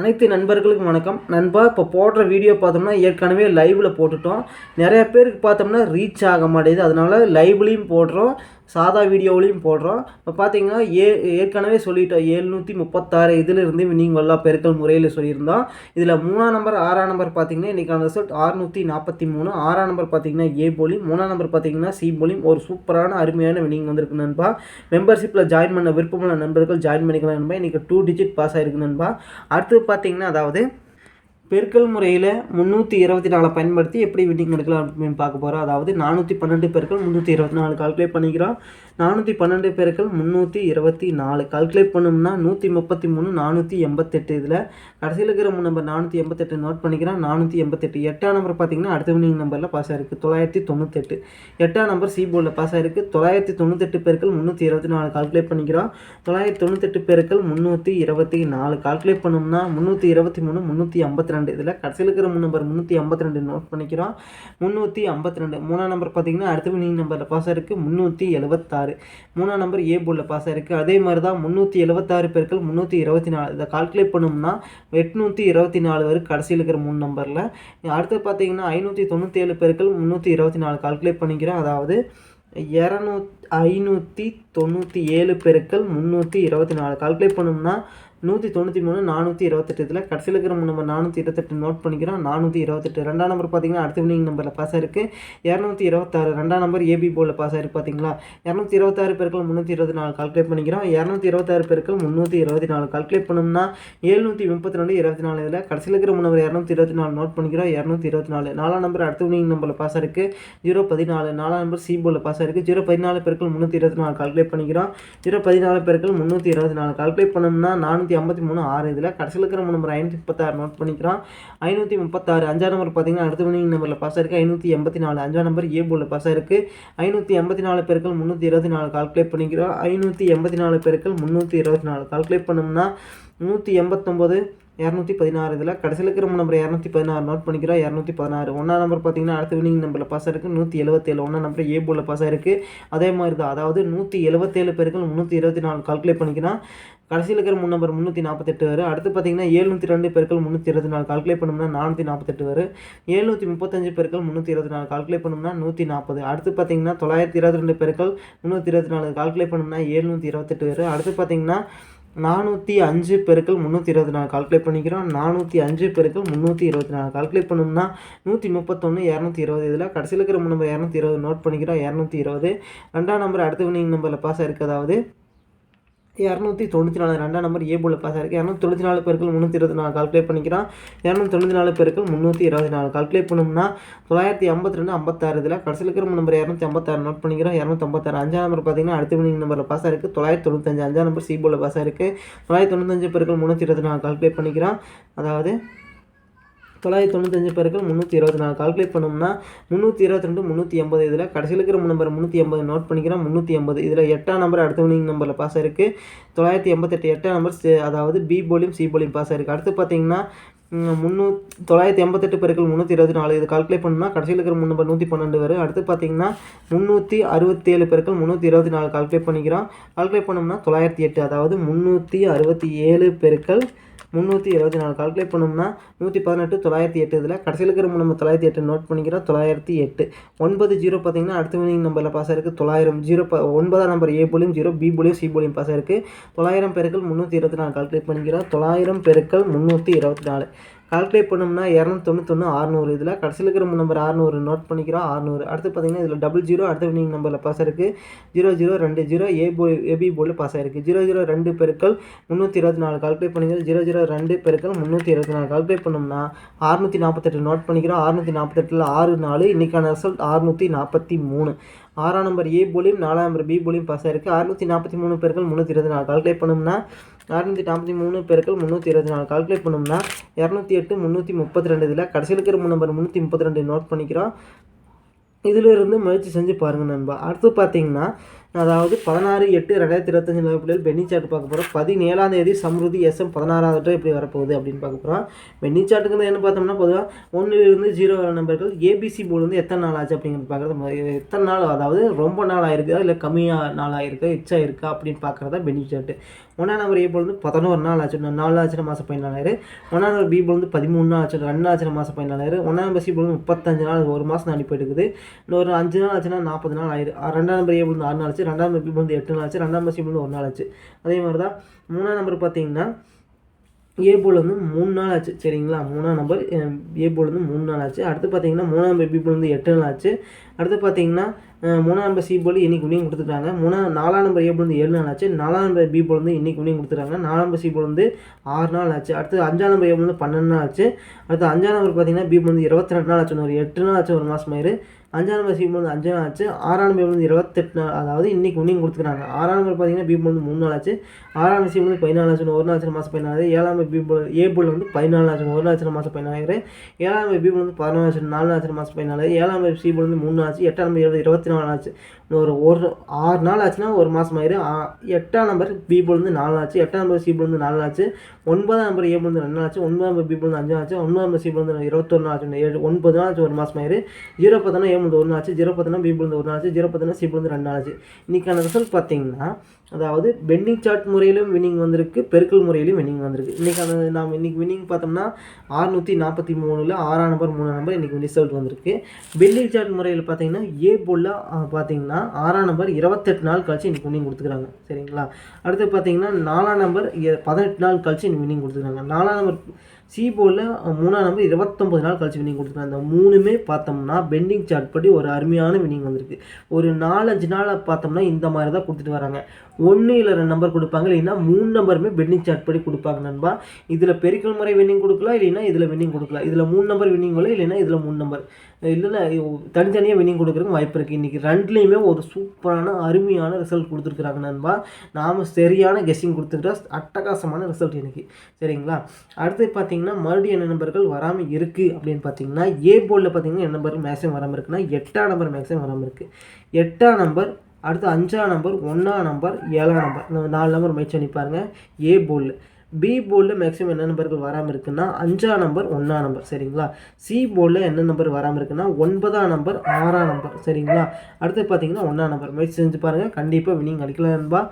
அனைத்து நண்பர்களுக்கும் வணக்கம். நண்பா இப்போ போடுற வீடியோ பார்த்தோம்னா ஏற்கனவே லைவில் போட்டுட்டோம். நிறைய பேருக்கு பார்த்தோம்னா ரீச் ஆக மாட்டேங்குது அதனால லைவ்லேயும் போடுறோம். சாதா வீடியோவிலையும் போடுறோம். இப்போ பார்த்தீங்கன்னா ஏ ஏற்கனவே சொல்லிட்டோம். ஏழ்நூற்றி முப்பத்தாறு இதிலிருந்து நீங்கள் எல்லா பெருக்கல் முறையில் சொல்லியிருந்தோம். இதில் மூணாம் நம்பர் ஆறாம் நம்பர் பார்த்தீங்கன்னா இன்றைக்கான ரிசல்ட் ஆறுநூற்றி நாற்பத்தி மூணு. ஆறாம் நம்பர் பார்த்தீங்கன்னா ஏ போலியும் மூணாம் நம்பர் பார்த்தீங்கன்னா சி போலியும் ஒரு சூப்பரான அருமையான வினிங் வந்திருக்கு நண்பா. மெம்பர்ஷிப்பில் ஜாயின் பண்ண விருப்பமுள்ள நண்பர்கள் ஜாயின் பண்ணிக்கலாம் நண்பா. இன்றைக்கி டூ டிஜிட் பாஸ் ஆகிருக்கு நண்பா. அடுத்து பார்த்தீங்கன்னா அதாவது பெருக்கல் முறையில் முந்நூற்றி இருபத்தி நாலை பயன்படுத்தி எப்படி வின்னிங் எடுக்கலாம் அப்படின்னு பார்க்க போகிறோம் அதாவது நானூற்றி பன்னெண்டு பெருக்கள் முந்நூற்றி இருபத்தி நாலு கால்குலேட் பண்ணிக்கிறோம். நானூற்றி பன்னெண்டு பேருக்கள் முந்நூற்றி இருபத்தி நாலு. கால்குலேட் பண்ணோம்னா நூற்றி முப்பத்தி மூணு நானூற்றி எண்பத்தெட்டு. இதில் கடைசியில் இருக்கிற நம்பர் நானூற்றி எண்பத்தெட்டு நோட் பண்ணிக்கிறோம் நானூற்றி எண்பத்தெட்டு. எட்டாம் நம்பர் பார்த்தீங்கன்னா அடுத்த வின்னிங் நம்பரில் பாஸ் ஆயிருக்கு. தொள்ளாயிரத்தி தொண்ணூத்தெட்டு. எட்டாம் நம்பர் சி போர்டில் பாஸ் ஆயிருக்கு. தொள்ளாயிரத்தி தொண்ணூத்தெட்டு பேருக்கள் முந்நூற்றி இருபத்தி நாலு. கால்குலேட் பண்ணிக்கிறோம். தொள்ளாயிரத்தி தொண்ணூத்தெட்டு பேருக்கள் முந்நூற்றி இருபத்தி நாலு. கால்குலேட் பண்ணோம்னா முந்நூற்றி இருபத்தி மூணு முந்நூற்றி ஐம்பத்தி ரெண்டு. இதில் கடைசியில் இருக்கிற மூணு நம்பர் முந்நூற்றி ஐம்பத்தி ரெண்டு நோட் பண்ணிக்கிறோம். முந்நூற்றி ஐம்பத்தி ரெண்டு. மூணாம் நம்பர் பார்த்தீங்கன்னா அடுத்த வினிங் நம்பரில் பாஸ் ஆயிருக்கு. முந்நூற்றி எழுபத்தாறு. மூணாம் நம்பர் ஏ போர்டில் பாஸ் ஆயிருக்கு. அதே மாதிரி தான் முந்நூற்றி எழுபத்தாறு பெருக்கள் முந்நூற்றி இருபத்தி நாலு. இதை கால்குலேட் பண்ணோம்னா எட்நூற்றி இருபத்தி நாலு வரும் கடைசியில் இருக்கிற மூணு நம்பரில் அடுத்து பார்த்தீங்கன்னா ஐநூற்றி தொண்ணூற்றி ஏழு பெருக்கள் முந்நூற்றி இருபத்தி நாலு கால்குலேட் பண்ணிக்கிறேன். அதாவது இரநூத் ஐநூற்றி தொண்ணூற்றி ஏழு பெருக்கள் முந்நூற்றி இருபத்தி நாலு கால்குலேட் பண்ணோம்னா நூற்றி தொண்ணூற்றி மூணு நானூற்றி இருபத்தெட்டு இதில் கடைசியில் இருக்கிற நம்பர் நானூற்றி இருபத்தெட்டு நோட் பண்ணிக்கிறோம். நானூற்றி இருபத்தெட்டு ரெண்டாம் நம்பர் பார்த்தீங்கன்னா அடுத்த வினிங் நம்பரில் பாஸ் ஆயிருக்கு. இரநூத்தி இருபத்தாறு ரெண்டாம் நம்பர் ஏபி போலில் பாஸ் ஆயிருக்கு பார்த்தீங்களா இரநூத்தி இருபத்தாறு பேருக்கள் முந்நூற்றி இருபத்தி நாலு கால்குலேட் பண்ணிக்கிறோம். இரநூத்தி இருபத்தாறு பேருக்கள் முந்நூற்றி இருபத்தி நாலு கால்குலேட் பண்ணோம்னா ஏழ்நூற்றி முப்பத்தி ரெண்டு இருபத்தி நாலு இதில் கடைசியில் இருக்கிற நம்பர் இரநூத்தி இருபத்தி நாலு நோட் பண்ணிக்கிறோம். இரநூத்தி இருபத்தி நாலு நாலாம் நம்பர் அடுத்த வினிங் நம்பரில் பாஸ் ஆயிருக்கு. ஜீரோ பதினாலு நாலாம் நம்பர் சி போர்டில் பாஸ் ஆயிருக்கு. ஜீரோ பதினாலு பேருக்கள் முந்நூற்றி இருபத்தி நாலு கால்குலேட் பண்ணிக்கிறோம். ஜீரோ பதினாலு பேருக்கள் முந்நூற்றி இருபத்தி நாலு கால்குலேட் பண்ணோம்னா நானூற்றி ஐம்பத்தி மூணு ஆறு இதில் கடைசியில் இருக்கிற நம்பர் ஐநூற்றி முப்பத்தாறு நோட் பண்ணிக்கிறோம் ஐநூற்றி முப்பத்தாறு அஞ்சாம் நம்பர் பார்த்தீங்கன்னா அடுத்த வினிங் நம்பரில் பாஸ் ஆயிருக்கு. ஐநூற்றி எண்பத்தி நாலு அஞ்சாம் நம்பர் ஏ போல பாஸ் ஆயிருக்கு. ஐநூற்றி எண்பத்தி நாலு பேருக்கள் முந்நூற்றி இருபத்தி நாலு கால்குலேட் பண்ணிக்கிறோம். ஐநூற்றி எண்பத்தி நாலு பேருக்கள் முந்நூற்றி இருபத்தி நாலு கால்குலேட் பண்ணோம்னா நூற்றி எண்பத்தொம்போது இரநூத்தி பதினாறு இதில் கடைசியில் இருக்கிற நம்பர் இரநூத்தி பதினாறு நோட் பண்ணிக்கிறோம். இரநூத்தி பதினாறு ஒன்றா நம்பர் பார்த்தீங்கன்னா அடுத்த வினிங் நம்பரில் பாஸ் ஆயிருக்கு. நூற்றி எழுபத்தேழு ஒன்றா நம்பர் ஏ போல பாஸ் ஆயிருக்கு. அதே மாதிரி தான். அதாவது நூற்றி எழுபத்தேழு பேருக்கு முந்நூற்றி இருபத்தி நாலு கால்குலேட் பண்ணிக்கிறோம் கடைசியில் இருக்கிற முன் நம்பர் முந்நூற்றி நாற்பத்தெட்டு வரும் அடுத்து பார்த்தீங்கன்னா ஏழ்நூற்றி ரெண்டு பேருக்கள் முந்நூற்றி இருபத்தி நாலு கால்குலேட் பண்ணோம்னா நானூற்றி நாற்பத்தெட்டு வரும் ஏழ்நூற்றி முப்பத்தஞ்சு பேருக்கள் முந்நூற்றி இருபத்தி நாலு கால்குலேட் பண்ணோம்னா நூற்றி நாற்பது அடுத்து பார்த்தீங்கன்னா தொள்ளாயிரத்தி இருபத்தி ரெண்டு பேருக்கள் முந்நூற்றி இருபத்தி நாலு கால்குலேட் பண்ணோம்னா ஏழ்நூற்றி இருபத்தெட்டு வரும் அடுத்து பார்த்தீங்கன்னா நானூற்றி அஞ்சு பெருக்கள் முந்நூற்றி இருபத்தி நாலு கால்குலேட் பண்ணிக்கிறோம். நானூற்றி அஞ்சு பெருக்கள் முந்நூற்றி இருபத்தி நாலு கால்குலேட் பண்ணோம்னா நூற்றி முப்பத்தொன்று இரநூத்தி இருபது. இதில் கடைசியில் இருக்கிற நம்பர் இரநூத்தி இருபது நோட் பண்ணிக்கிறோம். இரநூத்தி இருபது. ரெண்டாம் நம்பர் அடுத்த வினிங் நம்பரில் பாஸ் ஆயிருக்கு அதாவது இரநூத்தி தொண்ணூற்றி நாலு ரெண்டாம் நம்பர் ஏ போல் பாஸ் ஆயிருக்கு. இரநூத்தி தொண்ணூற்றி நாலு பேருக்கு முந்நூற்றி இருபத்தி நாலு கால்குலேட் பண்ணிக்கிறான் இரநூத்தி தொண்ணூற்றி நாலு பேருக்கு முந்நூற்றி இருபத்தி நாலு கால்குலேட் பண்ணோம்னா தொள்ளாயிரத்தி ஐம்பத்தி ரெண்டு ஐம்பத்தாறு இதில் கடைசியில் இருக்கிற நம்பர் இரநூத்தி ஐம்பத்தாறு நோட் பண்ணிக்கிறோம். இரநூத்தி ஐம்பத்தாறு அஞ்சாம் நம்பர் பார்த்தீங்கன்னா அடுத்த வினிங் நம்பரில் பாஸ் ஆயிருக்கு. தொள்ளாயிரத்தி தொண்ணூத்தஞ்சு அஞ்சாம் நம்பர் சி போல் பாஸ் ஆயிருக்கு. தொள்ளாயிரத்தி தொண்ணூத்தஞ்சு பேருக்கு முந்நூற்றி இருபத்தி நாலு கால்குலேட் பண்ணிக்கிறான் அதாவது தொள்ளாயிரத்தி தொண்ணூத்தஞ்சு பேருக்கு முந்நூற்றி இருபத்தி நாலு கால்குலேட் பண்ணோம்னா முந்நூற்றி இருபத்தி ரெண்டு முந்நூற்றி எண்பது இதில் கடைசியில் இருக்கிற நம்பர் முந்நூற்றி எண்பது நோட் பண்ணிக்கிறோம். முந்நூற்றி எண்பது இதில் எட்டாம் நம்பர் அடுத்த வினிங் நம்பரில் பாஸ் இருக்குது தொள்ளாயிரத்தி எண்பத்தெட்டு எட்டாம் நம்பர் அதாவது பி போலியும் சி போலியும் பாஸ் ஆயிருக்கு. அடுத்து பார்த்தீங்கன்னா முந்நூ தொள்ளாயிரத்தி எண்பத்தெட்டு பேருக்கு முந்நூற்றி இருபத்தி நாலு இது கால்குலேட் பண்ணால் கடைசியில் இருக்கிற முன் நம்பர் நூற்றி பன்னெண்டு வரும். அடுத்து பார்த்தீங்கன்னா முந்நூற்றி அறுபத்தேழு பேருக்கு முந்நூற்றி இருபத்தி நாலு கால்குலேட் பண்ணிக்கிறோம். கால்குலேட் பண்ணோம்னா தொள்ளாயிரத்தி எட்டு அதாவது முந்நூற்றி அறுபத்தி ஏழு பெருக்கள் முந்நூற்றி இருபத்தி நாலு கால்குலேட் பண்ணோம்னா நூற்றி பதினெட்டு தொள்ளாயிரத்தி எட்டு இதில் கடைசியில் இருக்கிற மூணு நம்ம தொள்ளாயிரத்தி எட்டு நோட் பண்ணிக்கிறோம். தொள்ளாயிரத்தி எட்டு. ஒன்பது ஜீரோ பார்த்தீங்கன்னா அடுத்த வினிங் நம்பரில் பாஸ் ஆயிருக்கு. தொள்ளாயிரம் ஜீரோ ப ஒன்பதாம் நம்பர் ஏ போலியும் ஜீரோ பி போலியும் சி போலியும் பாஸ் ஆயிருக்கு. தொள்ளாயிரம் பெருக்கள் முந்நூற்றி இருபத்தி நாலு கால்குலேட் பண்ணிக்கிறோம். தொள்ளாயிரம் பெருக்கள் முந்நூற்றி இருபத்தி நாலு. கால்குலேட் பண்ணோம்னா இரநூத்தொண்ணூத்தொன்று ஆறுநூறு. இதில் கடைசியில் இருக்கிற நம்பர் ஆறுநூறு நோட் பண்ணிக்கிறோம் ஆறுநூறு. அடுத்து பார்த்தீங்கன்னா இதில் டபுள் ஜீரோ அடுத்த வினிங் நம்பரில் பாஸ் ஆயிருக்கு. ஜீரோ ஜீரோ ரெண்டு ஜீரோ ஏ போ ஏபி போர்டில் பாஸ் ஆயிருக்கு. ஜீரோ ஜீரோ ரெண்டு பெருக்கள் முந்நூற்றி இருபத்தி நாலு. கால்குலேட் பண்ணிக்கிறோம் ஜீரோ ஜீரோ ரெண்டு பெருக்கள் முந்நூற்றி இருபத்தி நாலு. கால்குலேட் பண்ணோம்னா அறுநூற்றி நாற்பத்தெட்டு நோட் பண்ணிக்கிறோம். அறுநூற்றி நாற்பத்தெட்டில் ஆறு நாலு. இன்றைக்கான ரிசல்ட் அறுநூற்றி நாற்பத்தி மூணு. ஆறாம் நம்பர் ஏ போலியும் நாலாம் நம்பர் பி போலியும் பாஸ் ஆயிருக்கு. அறுநூற்றி நாற்பத்தி மூணு பேர்கள் முந்நூற்றி இருபத்தி நாலு. கால்குலேட் பண்ணோம்னா அறுநூற்றி நாற்பத்தி மூணு பேருக்கள் முந்நூற்றி இருபத்தி நாலு. கால்குலேட் பண்ணோம்னா இரநூத்தி எட்டு முந்நூற்றி முப்பத்தி ரெண்டு இதில் கடைசியில் இருக்கிற மூணு நம்பர் முந்நூற்றி முப்பத்தி ரெண்டு நோட் பண்ணிக்கிறோம். இதிலிருந்து முயற்சி செஞ்சு பாருங்கள் நண்பா. அடுத்து பார்த்தீங்கன்னா அதாவது பதினாறு எட்டு ரெண்டாயிரத்தி இருபத்தஞ்சு நிலப்பிள்ளைகள் பென்னி சார்ட் பார்க்க போகிறோம் பதினேழாம் தேதி சம்ருதி எஸ்எம் பதினாறாவது எப்படி வரப்போகுது அப்படின்னு பார்க்க போகிறோம் பென்னி சார்ட்டுக்கு என்ன பார்த்தோம்னா பொதுவாக ஒன்றுலேருந்து ஜீரோ நம்பர்கள் ஏபிசி போர்டு வந்து எத்தனை நாள் ஆச்சு அப்படிங்கிறது பார்க்குறது எத்தனை நாள் அதாவது ரொம்ப நாள் ஆயிருக்கா இல்லை கம்மியாக நாள் ஆயிருக்கா எச்சா இருக்கா அப்படின்னு பார்க்குறதா பென்னி சார்ட்டு ஒன்றாம் நம்பர் ஏ போல் வந்து பதினோரு நாள் ஆச்சு நாலு ஆச்சு மாதம் பதினாலாயிரம். ஒன்றாம் நம்பர் பி போல் வந்து பதிமூணு நாள் ஆச்சு ரெண்டு ஆச்சு மாதம் பதினாலாயிரம். ஒன்றாம் நம்பர் சி போல் வந்து முப்பத்தஞ்சு நாள் ஒரு மாதம் அனுப்பி எடுக்குது இன்னொரு அஞ்சு நாள் ஆச்சுன்னா நாற்பது நாள் ஆயிரு ரெண்டாம் நம்பர் ஏ போல் வந்து ஆறு நாள் ஆச்சு ரெண்டாம் நம்பர் வந்து எட்டு நாள் ஆச்சு ரெண்டாம் நம்பர் வந்து ஒரு நாள் ஆச்சு அதே மாதிரி தான் மூணாம் நம்பர் பார்த்தீங்கன்னா ஏ போல் வந்து மூணு நாள் ஆச்சு சரிங்களா மூணாம் நம்பர் ஏ போல் வந்து மூணு நாள் ஆச்சு அடுத்து பார்த்தீங்கன்னா மூணாம் நம்பர் பி போல் வந்து எட்டு நாள் ஆச்சு அடுத்து பார்த்தீங்கன்னா மூணாம் நம்பர் சி போல் இன்னைக்கு உனியும் கொடுத்துட்டாங்க மூணாம் நாலாம் நம்பர் ஏ போல் வந்து ஏழு நாள் ஆச்சு நாலாம் நம்பர் பி போல் வந்து இன்னைக்கு உனியும் கொடுத்துருக்காங்க நாலாம் நம்பர் சி போல் வந்து ஆறு நாள் ஆச்சு அடுத்து அஞ்சாம் நம்பர் ஏ போல் வந்து பன்னெண்டு நாள் ஆச்சு அடுத்து அஞ்சாம் நம்பர் பார்த்தீங்கன்னா பி போல் வந்து இருபத்தி ரெண்டு நாள் ஆச்சு ஒரு எட்டு நாள் ஆச்சு ஒரு மாதம் ஆயிரு அஞ்சாம் நம்பர் சி வந்து அஞ்சு நாள் ஆச்சு. ஆறாம் நம்பர் வந்து இருபத்தெட்டு நாள் அதாவது இன்னைக்கு உனியும் கொடுத்துருக்காங்க. ஆறாம் நம்பர் பார்த்தீங்கன்னா பி போல் வந்து மூணு நாள் ஆச்சு. ஆறாம் நம்பர் சி வந்து பதினாலு ஆச்சு ஒரு நாள் மாதம் பதினாலு ஏழாம் நம்பர் பி போல் ஏ போல் வந்து பதினாலு ஆச்சு ஒரு நாள் மாதம் பதினாலு ஏழாம் நம்பர் பி போல் வந்து பதினாலு ஆச்சு நாலு நாள் மாதம் பதினாலு ஏழாம் நம்பர் சி போல் வந்து மூணு நாள் ஆச்சு. எட்டாம் நம்பர் இருபது இருபத்தி நாலு ஆச்சு. ஒரு ஒரு ஆறு நாள் ஆச்சுன்னா ஒரு மாதம் ஆயிரும். எட்டாம் நம்பர் பி போல் வந்து நாலு ஆச்சு. எட்டாம் நம்பர் சி போல் வந்து நாலு ஆச்சு. ஒன்பதாம் நம்பர் ஏ போல் வந்து ரெண்டு நாள் ஆச்சு. ஒன்பதாம் நம்பர் பி போல் வந்து அஞ்சு ஆச்சு. ஒன்பதாம் நம்பர் சி போல் வந்து இருபத்தொன்று ஆச்சு. ஏழு ஒன்பது நாள் ஆச்சு ஒரு மாதம் ஆயிரு ஜீரோ பார்த்தோன்னா ஏ வந்து ஒரு நாள் ஆச்சு ஜீரோ பத்தனா பி போல் வந்து ஒரு நாள் ஆச்சு ஜீரோ பத்தனா சி போல் ரெண்டு நாள் ஆச்சு இன்னைக்கான ரிசல்ட் பார்த்தீங்கன்னா அதாவது பெண்டிங் சார்ட் முறையிலும் வின்னிங் வந்திருக்கு பெருக்கல் முறையிலும் வின்னிங் வந்திருக்கு. இன்றைக்கான நாம் இன்னைக்கு வின்னிங் பார்த்தோம்னா ஆறுநூற்றி நாற்பத்தி மூணில் ஆறாம் நம்பர் மூணாம் நம்பர் இன்றைக்கி ரிசல்ட் வந்திருக்கு. பெண்டிங் சார்ட் முறையில் பார்த்தீங்கன்னா ஏ போலில் பார்த்தீங்கன்னா ஆறாம் நம்பர் இருபத்தெட்டு நாள் கழிச்சு இன்னைக்கு வின்னிங் கொடுத்துக்கிறாங்க. சரிங்களா? அடுத்து பார்த்தீங்கன்னா நாலாம் நம்பர் பதினெட்டு நாள் கழிச்சு இன்னைக்கு வின்னிங் கொடுத்துருக்காங்க நாலாம் நம்பர் சி போலில் மூணாம் நம்பர் இருபத்தொம்பது நாள் கழிச்சு வின்னிங் கொடுத்துருக்காங்க. அந்த மூணுமே பார்த்தோம்னா பெண்டிங் சார்ட் படி ஒரு அருமையான வின்னிங் வந்திருக்கு. ஒரு நாலஞ்சு நாளை பார்த்தோம்னா இந்த மாதிரி தான் கொடுத்துட்டு வராங்க. ஒன்று இல்லை ரெண்டு நம்பர் கொடுப்பாங்க. இல்லைன்னா மூணு நம்பருமே பெண்டிங் சார்ட் படி கொடுப்பாங்க நண்பா. இதில் பெருக்கல் முறை வின்னிங் கொடுக்கலாம் இல்லைன்னா இதில் வின்னிங் கொடுக்கலாம் இதில் மூணு நம்பர் வின்னிங் வரும் இல்லைன்னா இதில் மூணு நம்பர் இல்லைன்னா தனித்தனியாக வின்னிங் கொடுக்குறதுக்கு வாய்ப்பு இருக்குது இன்றைக்கி ரெண்டுலேயுமே ஒரு சூப்பரான அருமையான ரிசல்ட் கொடுத்துருக்குறாங்க நண்பா. நாம் சரியான கெஸ்ஸிங் கொடுத்துக்கிட்டா அட்டகாசமான ரிசல்ட் இன்றைக்கி சரிங்களா? அடுத்து பார்த்தீங்கன்னா மறுபடியும் என்ன நம்பர்கள் வராமல் இருக்குது அப்படின்னு பார்த்தீங்கன்னா ஏ போர்டில் பார்த்தீங்கன்னா என்ன நம்பர் மேக்ஸிமம் வராமல் இருக்குன்னா எட்டாம் நம்பர் மேக்ஸிமம் வராமல் இருக்குது எட்டாம் நம்பர் அடுத்து அஞ்சாம் நம்பர் ஒன்றாம் நம்பர் ஏழாம் நம்பர் இந்த நாலு நம்பர் முயற்சி பண்ணி ஏ போர்டில் பி போர்டில் மேக்ஸிமம் என்ன நம்பர்கள் வராமல் இருக்குன்னா அஞ்சாம் நம்பர் ஒன்றாம் நம்பர் சரிங்களா? சி போர்டில் என்ன நம்பர் வராமல் இருக்குன்னா ஒன்பதாம் நம்பர் ஆறாம் நம்பர் சரிங்களா? அடுத்து பார்த்தீங்கன்னா ஒன்றாம் நம்பர் முயற்சி செஞ்சு பாருங்கள் கண்டிப்பாக வினிங் அடிக்கலாம் நண்பா.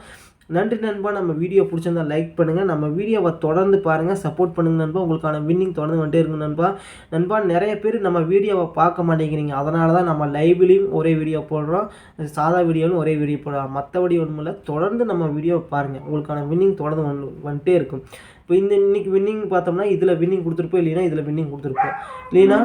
நன்றி நண்பா. நம்ம வீடியோ பிடிச்சிருந்தா லைக் பண்ணுங்கள் நம்ம வீடியோவை தொடர்ந்து பாருங்கள் சப்போர்ட் பண்ணுங்க நண்பா. உங்களுக்கான வின்னிங் தொடர்ந்து வந்துட்டே இருக்கும் நண்பா. நண்பா நிறைய பேர் நம்ம வீடியோவை பார்க்க மாட்டேங்கிறீங்க. அதனால தான் நம்ம லைவ்லேயும் ஒரே வீடியோ போடுறோம். சாதா வீடியோவும் ஒரே வீடியோ போடுறோம். மற்றபடி ஒன்றும் இல்லை தொடர்ந்து நம்ம வீடியோவை பாருங்கள் உங்களுக்கான வின்னிங் தொடர்ந்து வந்து வந்துட்டே இருக்கும். இப்போ இந்த இன்னைக்கு வின்னிங் பார்த்தோம்னா இதில் வின்னிங் கொடுத்துருப்போம் இல்லைன்னா இதில் வின்னிங் கொடுத்துருப்போம். இல்லைன்னா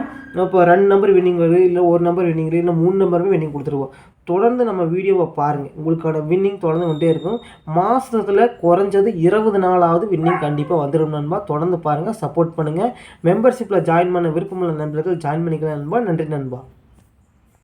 இப்போ ரெண்டு நம்பர் வின்னிங் வருது இல்லை ஒரு நம்பர் வின்னிங் இல்லை மூணு நம்பருமே வின்னிங் கொடுத்துருவோம். தொடர்ந்து நம்ம வீடியோவை பாருங்கள் உங்களுக்கான வின்னிங் தொடர்ந்து கொண்டே இருக்கும். மாதத்தில் குறைஞ்சது இருபது நாளாவது வின்னிங் கண்டிப்பாக வந்துடும் நண்பா. தொடர்ந்து பாருங்கள் சப்போர்ட் பண்ணுங்கள் மெம்பர்ஷிப்பில் ஜாயின் பண்ண விருப்பமுள்ள நண்பர்கள் ஜாயின் பண்ணிக்கலாம் நண்பா. நன்றி நண்பா.